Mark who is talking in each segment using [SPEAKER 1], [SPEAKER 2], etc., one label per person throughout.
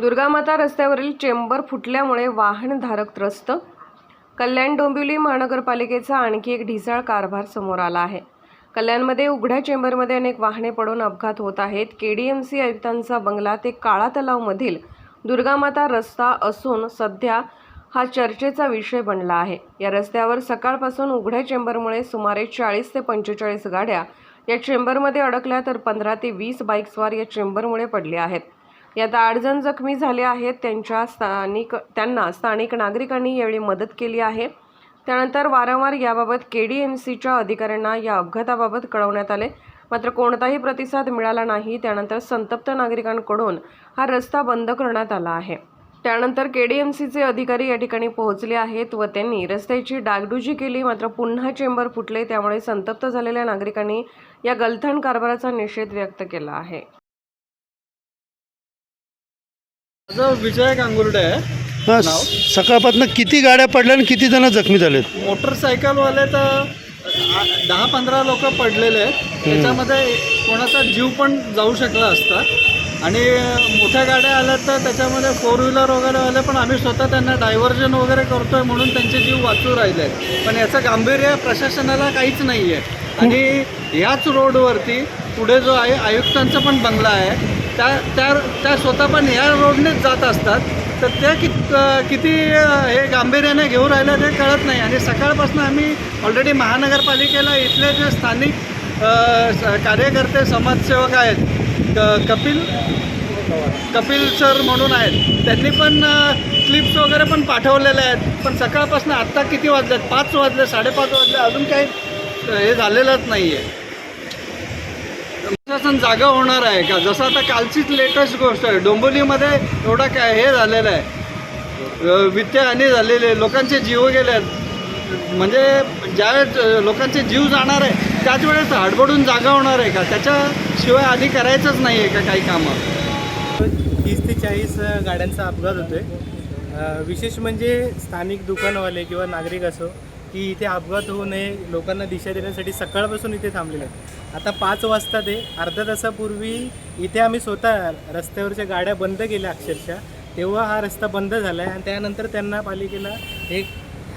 [SPEAKER 1] दुर्गामाता रस्त्यावरील चेंबर फुटल्यामुळे वाहनधारक त्रस्त. कल्याण डोंबिवली महानगरपालिकेचा आणखी एक ढिसाळ कारभार समोर आला आहे. कल्याणमध्ये उघड्या चेंबरमध्ये अनेक वाहने पडून अपघात होत आहेत. के डी एम सी आयुक्तांचा बंगला ते काळा तलावमधील दुर्गामाता रस्ता असून सध्या हा चर्चेचा विषय बनला आहे. या रस्त्यावर सकाळपासून उघड्या चेंबरमुळे सुमारे चाळीस ते पंचेचाळीस गाड्या या चेंबरमध्ये अडकल्या तर पंधरा ते वीस बाईकस्वार या चेंबरमुळे पडले आहेत. यात आठ जण जखमी झाले आहेत. त्यांच्या स्थानिक त्यांना स्थानिक नागरिकांनी यावेळी मदत केली आहे. त्यानंतर वारंवार याबाबत के डी एम सीच्या अधिकाऱ्यांना या अपघाताबाबत कळवण्यात आले. मात्र कोणताही प्रतिसाद मिळाला नाही. त्यानंतर संतप्त नागरिकांकडून हा रस्ता बंद करण्यात आला आहे. त्यानंतर के डी एम सीचे अधिकारी या ठिकाणी पोहोचले आहेत व त्यांनी रस्त्याची डागडुजी केली. मात्र पुन्हा चेंबर फुटले. त्यामुळे संतप्त झालेल्या नागरिकांनी या गलथान कारभाराचा निषेध व्यक्त केला आहे.
[SPEAKER 2] माझं विजय गांगुर्डे आहे.
[SPEAKER 3] हां सकाळपासून किती गाड्या पडल्या आणि किती जण जखमी झालेत
[SPEAKER 2] मोटरसायकलवाले तर आ- दहा पंधरा लोक पडलेले आहेत. त्याच्यामध्ये कोणाचा जीव पण जाऊ शकला असता. आणि मोठ्या गाड्या आल्या तर त्याच्यामध्ये फोर व्हीलर वगैरे आले पण आम्ही स्वतः त्यांना डायव्हर्जन वगैरे करतोय म्हणून त्यांचे जीव वाचू राहिले. आहेत पण याचं गांभीर्य प्रशासनाला काहीच नाही आहे आणि याच रोडवरती पुढे जो आहे आयुक्तांचा पण बंगला आहे. त्या त्या त्या स्वतः पण ह्या रोडनेच जात असतात. तर त्या कि किती हे गांभीर्याने घेऊन राहिलं ते कळत नाही. आणि सकाळपासून आम्ही ऑलरेडी महानगरपालिकेला इथले जे स्थानिक स- कार्यकर्ते समाजसेवक आहेत क- कपिल कपिल सर म्हणून आहेत त्यांनी पण क्लिप्स वगैरे पण पाठवलेले आहेत. पण सकाळपासून आत्ता किती वाजले पाच वाजले साडेपाच वाजले अजून काही हे झालेलंच नाही आहे प्रशासन जागा होणार आहे का? जसं आता कालचीच लेटेस्ट गोष्ट आहे. डोंबिवलीमध्ये एवढा काय हे झालेलं आहे. वित्तहानी झालेली आहे. लोकांचे जीव गेले आहेत. म्हणजे ज्यावेळेस लोकांचे जीव जाणार आहे त्याच वेळेस हडबडून जागा होणार आहे का? त्याच्याशिवाय आधी करायचंच नाही आहे का काही कामं?
[SPEAKER 4] तीस ते चाळीस गाड्यांचा अपघात होतो आहे विशेष म्हणजे स्थानिक दुकानवाले किंवा नागरिक असो की इथे अपघात होऊ नये लोकांना दिशा देण्यासाठी सकाळपासून इथे थांबलेले आहेत. आता पाच वाजता ते अर्ध्या तासापूर्वी इथे आम्ही स्वतः रस्त्यावरच्या गाड्या बंद केल्या अक्षरशः. तेव्हा हा रस्ता बंद झाला आहे आणि त्यानंतर त्यांना पालिकेला एक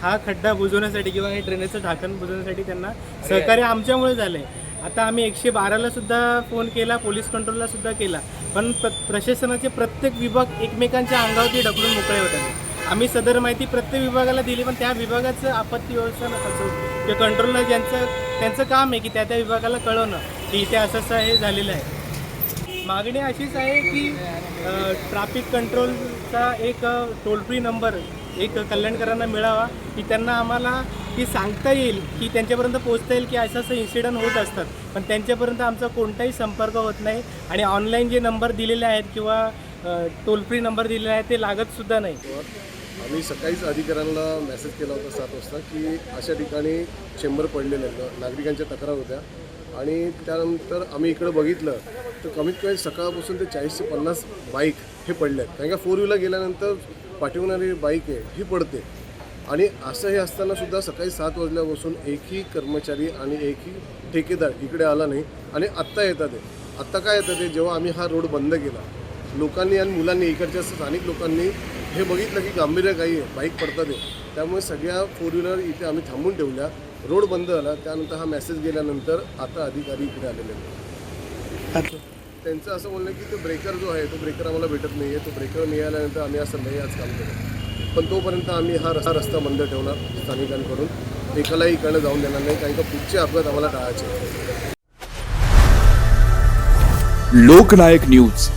[SPEAKER 4] हा खड्डा बुजवण्यासाठी किंवा हे ड्रेनेजचं ढाकण बुजवण्यासाठी त्यांना सहकार्य आमच्यामुळे झालं आहे आता आम्ही एकशे बाराला सुद्धा फोन केला पोलीस कंट्रोलला सुद्धा केला. पण प्र प्रशासनाचे प्रत्येक विभाग एकमेकांच्या अंगावरती ढकलून मोकळे होतात. आम्ही सदर माहिती प्रत्येक विभागाला दिली पण त्या विभागाचं आपत्ती व्यवस्थापन असो किंवा कंट्रोलर ज्यांचं त्यांचं काम आहे की त्या त्या विभागाला कळवणं की इथे असं असं हे झालेलं आहे. मागणी अशीच आहे की ट्रॅफिक कंट्रोलचा एक टोल फ्री नंबर एक कल्याणकरांना मिळावा की त्यांना आम्हाला की सांगता येईल की त्यांच्यापर्यंत पोहोचता येईल की असं असं इन्सिडंट होत असतात. पण त्यांच्यापर्यंत आमचा कोणताही संपर्क होत नाही आणि ऑनलाईन जे नंबर दिलेले आहेत किंवा टोल फ्री नंबर दिलेला आहे ते लागतसुद्धा नाही.
[SPEAKER 5] आम्ही सकाळीच अधिकाऱ्यांना मेसेज केला होता सात वाजता की अशा ठिकाणी चेंबर पडलेले आहेत. नागरिकांच्या तक्रार होत्या. आणि त्यानंतर आम्ही इकडं बघितलं तर कमीत कमी सकाळपासून ते चाळीस ते पन्नास बाईक हे पडले आहेत. कारण का फोर व्हीलर गेल्यानंतर पाठवणारी बाईक आहे ही पडते. आणि असं हे असताना सुद्धा सकाळी सात वाजल्यापासून एकही कर्मचारी आणि एकही ठेकेदार इकडे आला नाही. आणि आत्ता येतात ते. आत्ता काय येतं ते? जेव्हा आम्ही हा रोड बंद केला लोकांनी आणि मुलांनी इकडच्या स्थानिक लोकांनी हे बघितलं की गांभीर्य काही आहे बाईक पडतात आहे त्यामुळे सगळ्या फोर व्हीलर इथे आम्ही थांबून ठेवल्या. रोड बंद झाला त्यानंतर हा मेसेज गेल्यानंतर आता अधिकारी इकडे आलेले आहेत. त्यांचं असं म्हणणं की तो ब्रेकर जो आहे तो ब्रेकर आम्हाला भेटत नाही आहे तो ब्रेकर मिळाल्यानंतर आम्ही आज संध्याकाळी आज काम करू. पण तोपर्यंत आम्ही हा रस्ता रस्ता बंद ठेवणार स्थानिकांकडून. एकालाही इकडनं जाऊन देणार नाही कारण का पुढचे अपघात आम्हाला टाळायचे.
[SPEAKER 6] लोकनायक न्यूज.